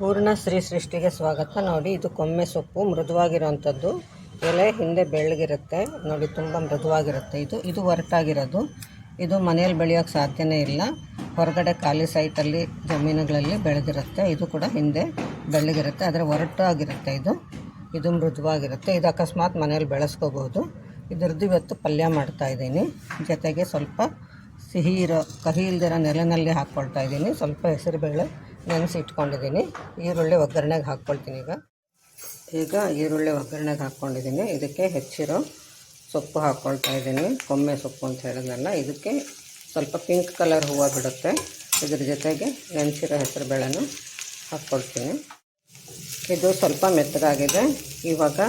ಪೂರ್ಣ ಶ್ರೀ ಸೃಷ್ಟಿಗೆ ಸ್ವಾಗತ. ನೋಡಿ ಇದು ಕೊಮ್ಮೆ ಸೊಪ್ಪು ಮೃದುವಾಗಿರುವಂಥದ್ದು. ಎಲೆ ಹಿಂದೆ ಬೆಳ್ಳಗಿರುತ್ತೆ ನೋಡಿ, ತುಂಬ ಮೃದುವಾಗಿರುತ್ತೆ ಇದು. ಇದು ಒರಟಾಗಿರೋದು. ಇದು ಮನೆಯಲ್ಲಿ ಬೆಳೆಯೋಕ್ಕೆ ಸಾಧ್ಯನೇ ಇಲ್ಲ. ಹೊರಗಡೆ ಖಾಲಿ ಸೈಟಲ್ಲಿ, ಜಮೀನುಗಳಲ್ಲಿ ಬೆಳೆದಿರುತ್ತೆ. ಇದು ಕೂಡ ಹಿಂದೆ ಬೆಳ್ಳಗಿರುತ್ತೆ ಆದರೆ ಒರಟಾಗಿರುತ್ತೆ ಇದು. ಇದು ಮೃದುವಾಗಿರುತ್ತೆ. ಇದು ಅಕಸ್ಮಾತ್ ಮನೇಲಿ ಬೆಳೆಸ್ಕೋಬೋದು ಇದ್ರದ್ದು ಇವತ್ತು ಪಲ್ಯ ಮಾಡ್ತಾ ಇದ್ದೀನಿ. ಜೊತೆಗೆ ಸ್ವಲ್ಪ ಸಿಹಿ ಇರೋ, ಕಹಿ ಇಲ್ದಿರೋ ನೆಲನಲ್ಲಿ ಹಾಕ್ಕೊಳ್ತಾ ಇದ್ದೀನಿ. ಸ್ವಲ್ಪ ಹೆಸರುಬೇಳೆ ನೆನೆಸಿ ಇಟ್ಕೊಂಡಿದ್ದೀನಿ. ಈರುಳ್ಳಿ ಒಗ್ಗರಣೆಗೆ ಹಾಕ್ಕೊಳ್ತೀನಿ ಈಗ. ಈಗ ಈರುಳ್ಳಿ ಒಗ್ಗರಣೆಗೆ ಹಾಕ್ಕೊಂಡಿದ್ದೀನಿ. ಇದಕ್ಕೆ ಹೆಚ್ಚಿರೋ ಸೊಪ್ಪು ಹಾಕ್ಕೊಳ್ತಾ ಇದ್ದೀನಿ. ಕೊಮ್ಮೆ ಸೊಪ್ಪು ಅಂತ ಹೇಳಿದ್ನಲ್ಲ, ಇದಕ್ಕೆ ಸ್ವಲ್ಪ ಪಿಂಕ್ ಕಲರ್ ಹೂವು ಬಿಡುತ್ತೆ. ಇದ್ರ ಜೊತೆಗೆ ನೆನೆಸಿರೋ ಹೆಸರು ಬೇಳೆನೂ ಹಾಕ್ಕೊಳ್ತೀನಿ. ಇದು ಸ್ವಲ್ಪ ಮೆತ್ತಗಾಗಿದೆ. ಇವಾಗ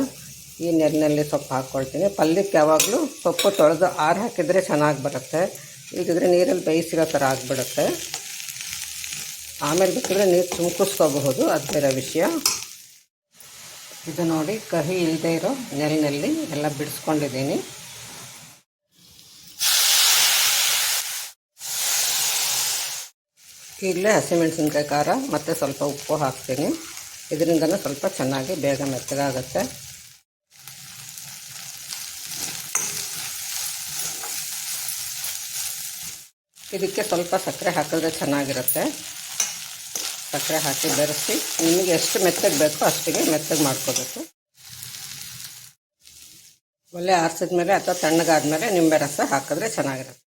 ಈ ನೆಲ್ಲಿನಲ್ಲಿ ಸೊಪ್ಪು ಹಾಕ್ಕೊಳ್ತೀನಿ. ಪಲ್ಯಕ್ಕೆ ಯಾವಾಗಲೂ ಸೊಪ್ಪು ತೊಳೆದು ಆರು ಹಾಕಿದರೆ ಚೆನ್ನಾಗಿ ಬರುತ್ತೆ. ಈಗಿದ್ರೆ ನೀರಲ್ಲಿ ಬೇಯಿಸಿರೋ ಥರ ಆಗಿಬಿಡುತ್ತೆ. ಆಮೇಲೆ ಬೇಕಿದ್ರೆ ನೀರು ತುಮಕಿಸ್ಕೋಬಹುದು ಅದು ಬೇರೆ ವಿಷಯ. ಇದು ನೋಡಿ, ಕಹಿ ಇಲ್ಲದೆ ಇರೋ ನೆಲನಲ್ಲಿ ಎಲ್ಲ ಬಿಡಿಸ್ಕೊಂಡಿದ್ದೀನಿ. ಇಲ್ಲೇ ಹಸಿಮೆಣಸಿನ್ಕಾಯಿ ಖಾರ, ಮತ್ತು ಸ್ವಲ್ಪ ಉಪ್ಪು ಹಾಕ್ತೀನಿ. ಇದರಿಂದನೂ ಸ್ವಲ್ಪ ಚೆನ್ನಾಗಿ ಬೇಗ ಮೆತ್ತಗಾಗುತ್ತೆ. ಇದಕ್ಕೆ ಸ್ವಲ್ಪ ಸಕ್ಕರೆ ಹಾಕಿದ್ರೆ ಚೆನ್ನಾಗಿರುತ್ತೆ. ಸಕ್ಕರೆ ಹಾಕಿ ಬೆರೆಸಿ, ನಿಮಗೆ ಎಷ್ಟು ಮೆತ್ತಗೆ ಬೇಕೋ ಅಷ್ಟಿಗೆ ಮೆತ್ತಗೆ ಮಾಡ್ಕೋಬೇಕು. ಒಲೆ ಆರಿಸಿದ್ಮೇಲೆ ಅಥವಾ ತಣ್ಣಗಾದ್ಮೇಲೆ ನಿಂಬೆ ರಸ ಹಾಕಿದ್ರೆ ಚೆನ್ನಾಗಿರುತ್ತೆ.